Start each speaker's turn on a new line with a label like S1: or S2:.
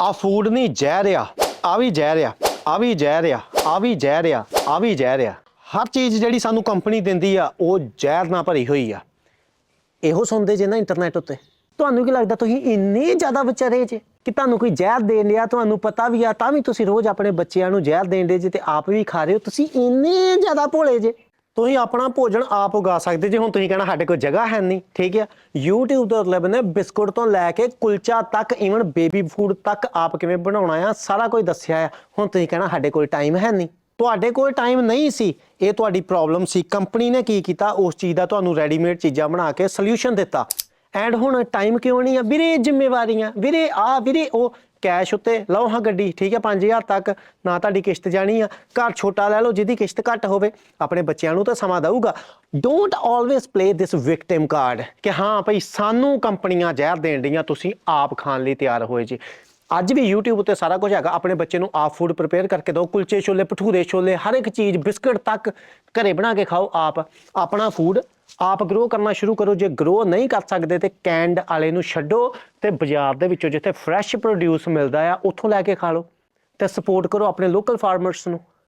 S1: ਆ ਫੂਡ ਨਹੀਂ ਜ਼ਹਿਰ ਆ ਆ ਵੀ ਜ਼ਹਿਰ ਆ ਆ ਵੀ ਜ਼ਹਿਰ ਆ ਆ ਵੀ ਜ਼ਹਿਰ ਆ ਆ ਵੀ ਜ਼ਹਿਰ ਆ। ਹਰ ਚੀਜ਼ ਜਿਹੜੀ ਸਾਨੂੰ ਕੰਪਨੀ ਦਿੰਦੀ ਆ, ਉਹ ਜ਼ਹਿਰ ਨਾਲ ਭਰੀ ਹੋਈ ਆ। ਇਹੋ ਸੁਣਦੇ ਜੇ ਨਾ ਇੰਟਰਨੈਟ ਉੱਤੇ। ਤੁਹਾਨੂੰ ਕੀ ਲੱਗਦਾ ਤੁਸੀਂ ਇੰਨੇ ਜ਼ਿਆਦਾ ਵਿਚਾਰੇ ਜੇ ਕਿ ਤੁਹਾਨੂੰ ਕੋਈ ਜ਼ਹਿਰ ਦੇਣ ਲਿਆ ਤੁਹਾਨੂੰ ਪਤਾ ਵੀ ਆ, ਤਾਂ ਵੀ ਤੁਸੀਂ ਰੋਜ਼ ਆਪਣੇ ਬੱਚਿਆਂ ਨੂੰ ਜ਼ਹਿਰ ਦੇਣ ਦੇ ਜੇ ਤੇ ਆਪ ਵੀ ਖਾ ਰਹੇ ਹੋ। ਤੁਸੀਂ ਇੰਨੇ ਜ਼ਿਆਦਾ ਭੋਲੇ ਜੇ। ਤੁਸੀਂ ਆਪਣਾ ਭੋਜਨ ਆਪ ਉਗਾ ਸਕਦੇ ਜੇ, ਹੁਣ ਤੁਸੀਂ ਕਹਿਣਾ ਸਾਡੇ ਕੋਲ ਜਗ੍ਹਾ ਹੈ ਨਹੀਂ, ਠੀਕ ਹੈ YouTube ਦੇ ਮਤਲਬ ਨੇ ਬਿਸਕੁਟ ਤੋਂ ਲੈ ਕੇ ਕੁਲਚਾ ਤੱਕ ਈਵਨ ਬੇਬੀ ਫੂਡ ਤੱਕ ਆਪ ਕਿਵੇਂ ਬਣਾਉਣਾ ਆ, ਸਾਰਾ ਕੁਝ ਦੱਸਿਆ ਆ। ਹੁਣ ਤੁਸੀਂ ਕਹਿਣਾ ਸਾਡੇ ਕੋਲ ਟਾਈਮ ਹੈ ਨਹੀਂ। ਤੁਹਾਡੇ ਕੋਲ ਟਾਈਮ ਨਹੀਂ ਸੀ। ਇਹ ਤੁਹਾਡੀ ਪ੍ਰੋਬਲਮ ਸੀ। ਕੰਪਨੀ ਨੇ ਕੀ ਕੀਤਾ? ਉਸ ਚੀਜ਼ ਦਾ ਤੁਹਾਨੂੰ ਰੈਡੀਮੇਡ ਚੀਜ਼ਾਂ ਬਣਾ ਕੇ ਸੋਲੂਸ਼ਨ ਦਿੱਤਾ। ਐਂਡ ਹੁਣ ਟਾਈਮ ਕਿਉਂ ਨਹੀਂ ਆ? ਵੀਰੇ, ਜ਼ਿੰਮੇਵਾਰੀਆਂ। ਵੀਰੇ, ਆ ਵੀਰੇ, ਉਹ ਕੈਸ਼ ਉੱਤੇ ਲਓ ਹਾਂ ਗੱਡੀ, ਠੀਕ ਹੈ 5000 ਤੱਕ। ਨਾ ਤੁਹਾਡੀ ਕਿਸ਼ਤ ਜਾਣੀ ਆ। ਘਰ ਛੋਟਾ ਲੈ ਲਓ, ਜਿਹਦੀ ਕਿਸ਼ਤ ਘੱਟ ਹੋਵੇ, ਆਪਣੇ ਬੱਚਿਆਂ ਨੂੰ ਤਾਂ ਸਮਾਂ ਦਊਗਾ। Don't always play this victim card ਕਿ ਹਾਂ ਭਈ ਸਾਨੂੰ ਕੰਪਨੀਆਂ ਜ਼ਹਿਰ ਦੇਣ ਡੀਆਂ, ਤੁਸੀਂ ਆਪ ਖਾਣ ਲਈ ਤਿਆਰ ਹੋਏ ਜੀ। ਅੱਜ ਵੀ YouTube ਉੱਤੇ ਸਾਰਾ ਕੁਝ ਹੈਗਾ, ਆਪਣੇ ਬੱਚੇ ਨੂੰ ਆਪ ਫੂਡ ਪ੍ਰਪੇਅਰ ਕਰਕੇ ਦਿਓ, ਕੁਲਚੇ ਛੋਲੇ ਭਟੂਰੇ ਛੋਲੇ, ਹਰ ਇੱਕ ਚੀਜ਼, ਬਿਸਕਟ ਤੱਕ ਘਰੇ ਬਣਾ ਕੇ ਖਾਓ ਆਪ। ਆਪਣਾ ਫੂਡ ਆਪ ਗਰੋ ਕਰਨਾ ਸ਼ੁਰੂ ਕਰੋ, ਜੇ ਗਰੋ ਨਹੀਂ ਕਰ ਸਕਦੇ ਤੇ ਕੈਂਡ ਵਾਲੇ ਨੂੰ ਛੱਡੋ ਤੇ ਬਾਜ਼ਾਰ ਦੇ ਵਿੱਚੋਂ ਜਿੱਥੇ ਫਰੈਸ਼ ਪ੍ਰੋਡਿਊਸ ਮਿਲਦਾ ਆ, ਉੱਥੋਂ ਲੈ ਕੇ ਖਾ ਲਓ ਤੇ ਸਪੋਰਟ ਕਰੋ ਆਪਣੇ ਲੋਕਲ ਫਾਰਮਰਸ ਨੂੰ।